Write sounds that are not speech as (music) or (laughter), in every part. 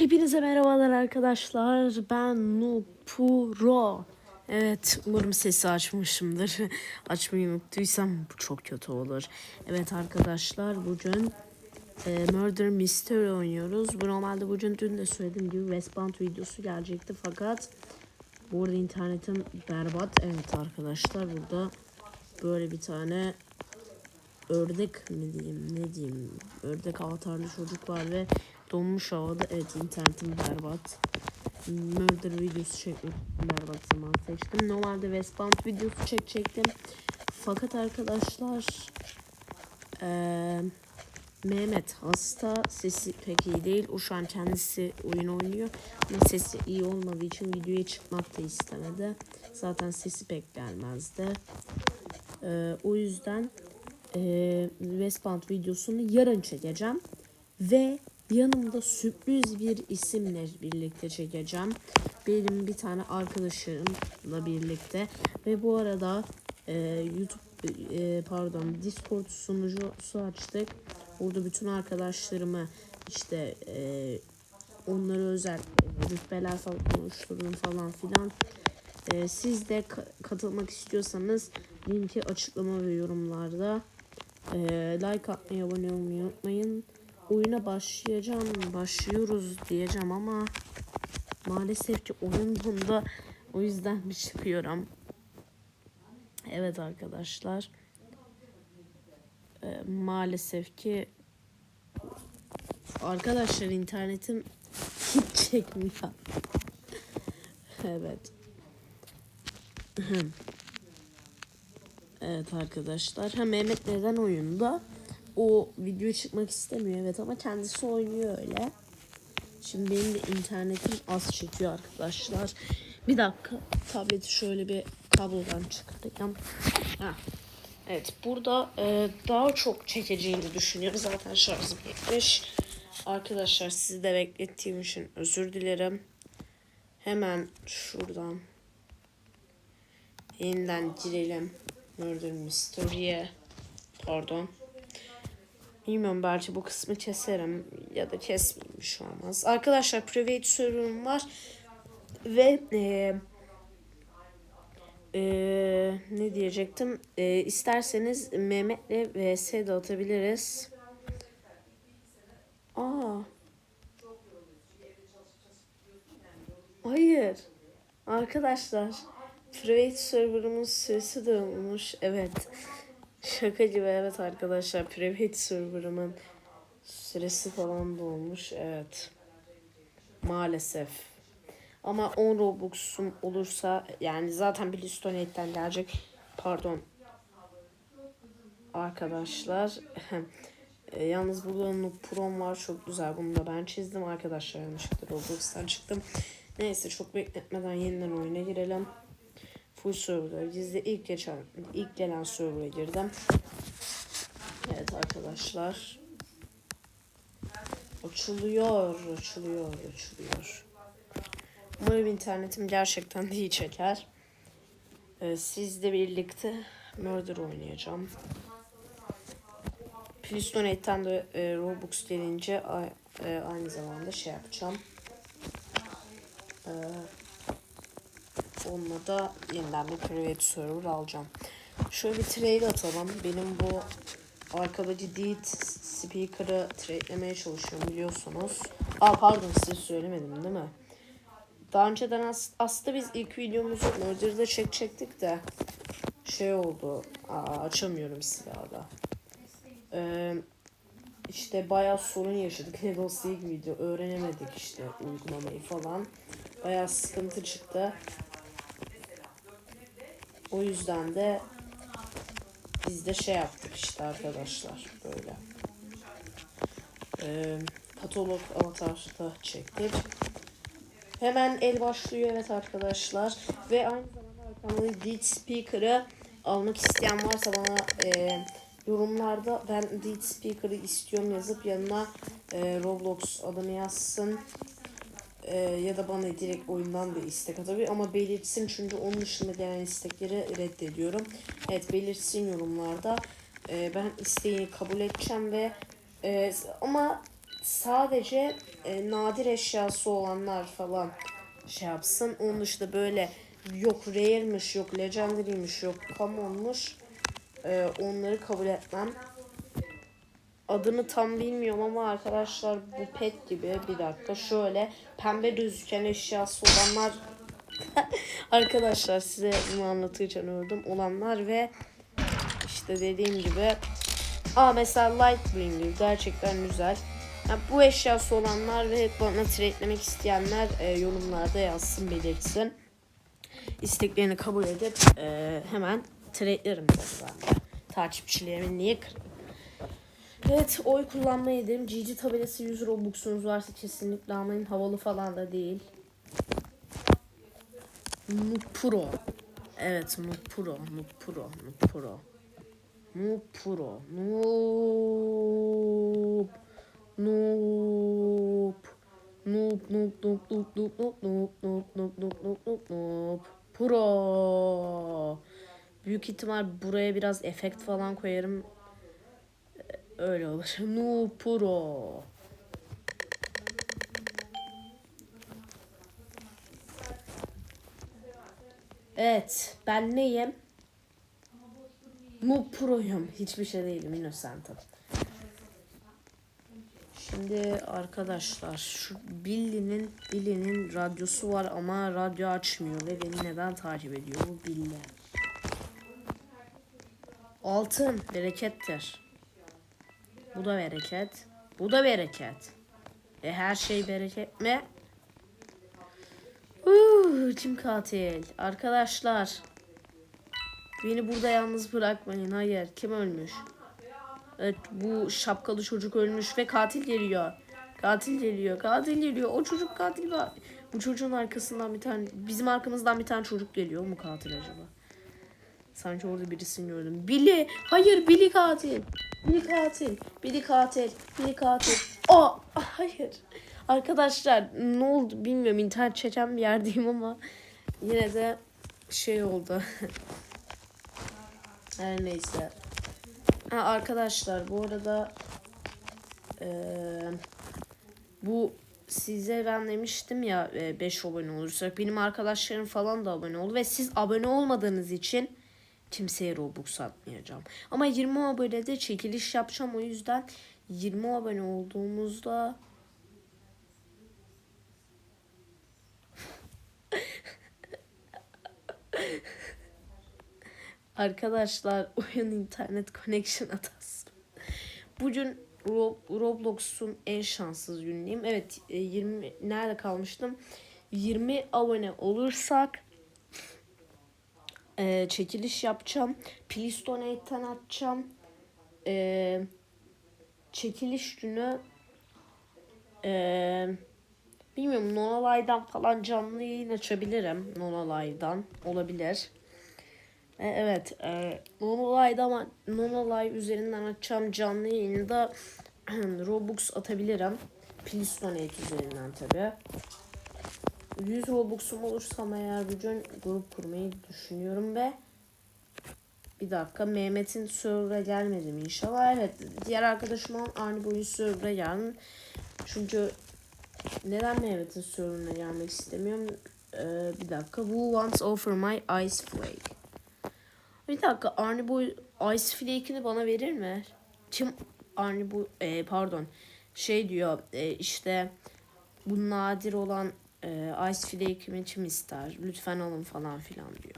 Hepinize merhabalar arkadaşlar. Ben Nupuro. Evet, umarım sesi açmışımdır. (laughs) Açmayı unuttuysam bu çok kötü olur. Evet arkadaşlar, bugün e, Murder Mystery oynuyoruz. Bu normalde bugün dün de söylediğim gibi Westbound videosu gelecekti fakat bu arada internetim berbat. Evet arkadaşlar, burada böyle bir tane ördek mi diyeyim ne diyeyim ördek avatarlı çocuk var ve donmuş havada evet internetim berbat. Murder videosu çekmek berbat zaman seçtim. Normalde Westbound videosu çekecektim. Fakat arkadaşlar eee Mehmet hasta. Sesi pek iyi değil. O şu an kendisi oyun oynuyor. Ama sesi iyi olmadığı için videoya çıkmak da istemedi. Zaten sesi pek gelmezdi. Eee, o yüzden e, Westbound videosunu yarın çekeceğim. Ve yanımda sürpriz bir isimle birlikte çekeceğim. Benim bir tane arkadaşımla birlikte. Ve bu arada e, YouTube e, pardon Discord sunucusu açtık. Burada bütün arkadaşlarımı işte e, onlara özel rütbeler falan oluşturdum falan filan. E, siz de ka- katılmak istiyorsanız linki açıklama ve yorumlarda. E, like atmayı, abone olmayı unutmayın. Oyuna başlayacağım, başlıyoruz diyeceğim ama maalesef ki oyun bunda. O yüzden bir çıkıyorum. Evet arkadaşlar. E, maalesef ki arkadaşlar internetim hiç çekmiyor. evet. Evet arkadaşlar. Ha Mehmet neden oyunda? O video çıkmak istemiyor evet ama kendisi oynuyor öyle. Şimdi benim de internetim az çekiyor arkadaşlar. Bir dakika tableti şöyle bir kablodan çıkartacağım. Ha. Evet burada e, daha çok çekeceğini düşünüyorum. Zaten şarjım bitmiş. Arkadaşlar sizi de beklettiğim için özür dilerim. Hemen şuradan yeniden girelim. Murder Mystery'e. Pardon. Bilmiyorum belki bu kısmı keserim ya da kesmeyeyim şu olmaz. Arkadaşlar private server'ım var ve e, e, ne diyecektim? E, isterseniz Mehmet'le vs de atabiliriz. Aa. Hayır. Arkadaşlar private server'ımın süresi dağılmış. Evet. Şaka gibi evet arkadaşlar. Private server'ımın süresi falan dolmuş. Evet. Maalesef. Ama 10 Robux'um olursa yani zaten bir Donate'den gelecek. Pardon. Arkadaşlar. (laughs) E, yalnız burada Noob Pro'm var. Çok güzel. Bunu da ben çizdim arkadaşlar. Yanlışlıkla Robux'tan çıktım. Neyse çok bekletmeden yeniden oyuna girelim. Full server'a gizli ilk geçen ilk gelen server'a girdim. Evet arkadaşlar. Açılıyor, açılıyor, açılıyor. Umarım internetim gerçekten iyi çeker. Ee, sizle birlikte Murder oynayacağım. Please Donate'ten de e, Robux gelince e, aynı zamanda şey yapacağım. Ee, onunla da yeniden bir private server alacağım. Şöyle bir trade atalım. Benim bu arkadaki Deed speaker'ı trade'lemeye çalışıyorum biliyorsunuz. Aa pardon size söylemedim değil mi? Daha önceden as- aslında biz ilk videomuzu Murder'da çekecektik de şey oldu. Aa, açamıyorum silahı. Ee, işte bayağı sorun yaşadık. (laughs) Levels ilk video öğrenemedik işte uygulamayı falan. Bayağı sıkıntı çıktı. O yüzden de biz de şey yaptık işte arkadaşlar böyle. Ee, patolog avatarda çektik. Hemen el başlıyor evet arkadaşlar. Ve aynı zamanda arkamda Deed Speaker'ı almak isteyen varsa bana e, yorumlarda ben Deed Speaker'ı istiyorum yazıp yanına e, Roblox adını yazsın. E, ya da bana direkt oyundan da istek atabilir ama belirtsin çünkü onun dışında gelen istekleri reddediyorum. Evet belirtsin yorumlarda. E, ben isteğini kabul edeceğim ve e, ama sadece e, nadir eşyası olanlar falan şey yapsın. Onun dışında böyle yok rare'miş, yok legendary'miş, yok common'muş. E, onları kabul etmem. Adını tam bilmiyorum ama arkadaşlar bu pet gibi bir dakika şöyle pembe gözüken eşyası olanlar (laughs) arkadaşlar size bunu anlatırken öldüm olanlar ve işte dediğim gibi Aa mesela Lightbringer gerçekten güzel. Yani bu eşyası olanlar ve bana trade'lemek isteyenler e, yorumlarda yazsın belirtsin. İsteklerini kabul edip e, hemen trade'lerim ben de. Takipçilerimi niye kırayım? Evet oy kullanmayı dedim. GG tabelası 100 Robux'unuz varsa kesinlikle almayın. Havalı falan da değil. Noob Pro. Evet Noob Pro. Noob Pro. Noob Pro. Noob Pro. Noob. Noob. Noob noob noob noob noob noob noob noob noob noob noob noob noob. Pro. Büyük ihtimal buraya biraz efekt falan koyarım. Öyle olur. Noob Pro. Evet, ben neyim? Noob Pro'yum. Hiçbir şey değilim, Innocent'ım. Şimdi arkadaşlar şu Billy'nin Billy'nin radyosu var ama radyo açmıyor ve beni neden takip ediyor bu Billy? Altın berekettir. Bu da bereket. Bu da bereket. E her şey bereket mi? Uuu, kim katil? Arkadaşlar. Beni burada yalnız bırakmayın. Hayır. Kim ölmüş? Evet bu şapkalı çocuk ölmüş ve katil geliyor. Katil geliyor. Katil geliyor. O çocuk katil. Bu çocuğun arkasından bir tane bizim arkamızdan bir tane çocuk geliyor. Mu katil acaba? Sanki orada birisini gördüm. Billy. Hayır Billy katil. Billy katil. Billy katil. Billy katil. Aa hayır. Arkadaşlar ne oldu bilmiyorum. İnternet çeken bir yerdeyim ama yine de şey oldu. (laughs) Her neyse. Ha, arkadaşlar bu arada eee, bu size ben demiştim ya 5 abone olursak benim arkadaşlarım falan da abone oldu ve siz abone olmadığınız için kimseye Robux atmayacağım. Ama 20 abonede çekiliş yapacağım o yüzden 20 abone olduğumuzda (laughs) Arkadaşlar oyun internet connection hatası. Bugün Ro- Roblox'un en şanssız günüyüm. Evet e, 20 nerede kalmıştım? 20 abone olursak e, çekiliş yapacağım. Please donate'ten atacağım. E, çekiliş günü e, bilmiyorum Nonalay'dan falan canlı yayın açabilirim. Nonalay'dan olabilir. E, Evet, e, Nonolay'da ama Nonolay üzerinden açacağım canlı yayında (clears throat) Robux atabilirim. Please donate üzerinden tabi. 100 Robux'um olursam eğer bugün grup kurmayı düşünüyorum ve bir dakika Mehmet'in server'a gelmedim inşallah. Evet diğer arkadaşım olan Arni Boy'un server'a geldim. Çünkü neden Mehmet'in server'ına gelmek istemiyorum? Ee, bir dakika. Who wants offer my ice flake? Bir dakika Arnie Boy Ice Flake'ini bana verir mi? Kim Arnie Boy e, pardon şey diyor e, işte bu nadir olan e, Ice Flake'imi kim ister? Lütfen alın falan filan diyor.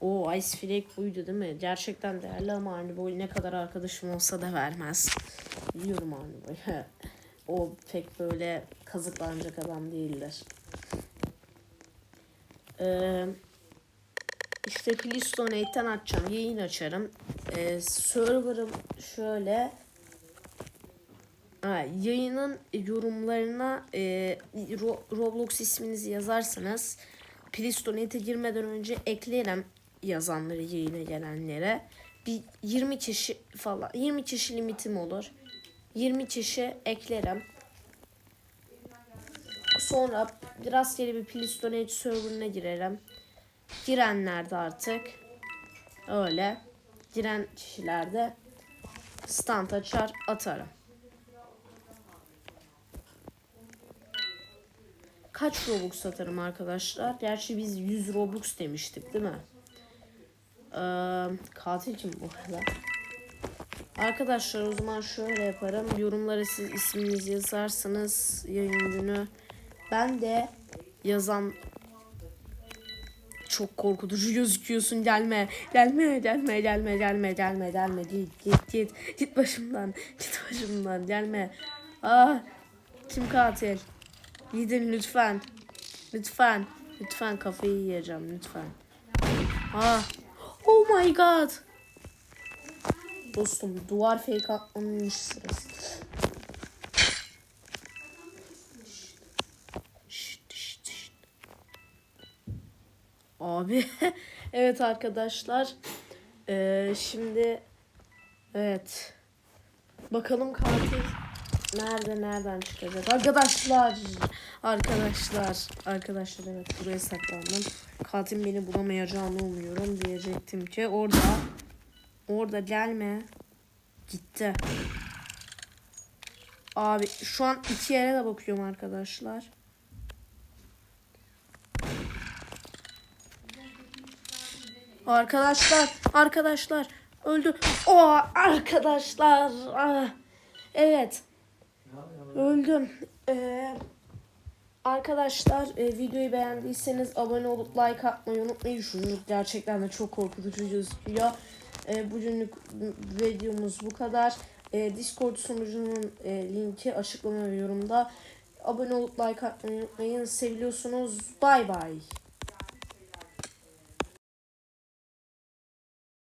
O Ice Flake buydu değil mi? Gerçekten değerli ama Arnie Boy ne kadar arkadaşım olsa da vermez. Biliyorum Arnie Boy. (laughs) o pek böyle kazıklanacak adam değildir. Eee işte Please Donate'ten açacağım. Yayın açarım. Ee, server'ım şöyle. Yayının yorumlarına e, Ro- Roblox isminizi yazarsanız Donate'e girmeden önce eklerim yazanları yayına gelenlere. Bir 20 kişi falan 20 kişi limitim olur. 20 kişi eklerim. Sonra rastgele bir Please Donate serverına girerim girenler de artık öyle giren kişilerde stand açar atarım. Kaç Robux satarım arkadaşlar? Gerçi biz 100 Robux demiştik değil mi? Ee, katil kim bu arada? Arkadaşlar o zaman şöyle yaparım. Yorumlara siz isminizi yazarsanız yayın günü. Ben de yazan çok korkutucu gözüküyorsun. Gelme. Gelme. Gelme. Gelme. Gelme. Gelme. Gelme. Git. Git. Git. Git başımdan. Git başımdan. Gelme. Ah. Kim katil? Gidin lütfen. Lütfen. Lütfen kafayı yiyeceğim. Lütfen. Ah. Oh my god. Dostum duvar fake atmanın sırası. Abi (laughs) evet arkadaşlar Ee, şimdi evet bakalım katil nerede nereden çıkacak arkadaşlar arkadaşlar arkadaşlar evet buraya saklandım katil beni bulamayacağını umuyorum diyecektim ki orada orada gelme gitti abi şu an iki yere de bakıyorum arkadaşlar Arkadaşlar, arkadaşlar öldü. O arkadaşlar. ah, Evet. Öldüm. Ee, arkadaşlar e, videoyu beğendiyseniz abone olup like atmayı unutmayın. Şu çocuk gerçekten de çok korkutucu gözüküyor. E, bugünlük videomuz bu kadar. E, Discord sunucunun e, linki açıklama ve yorumda. Abone olup like atmayı unutmayın. Seviliyorsunuz. Bay bay.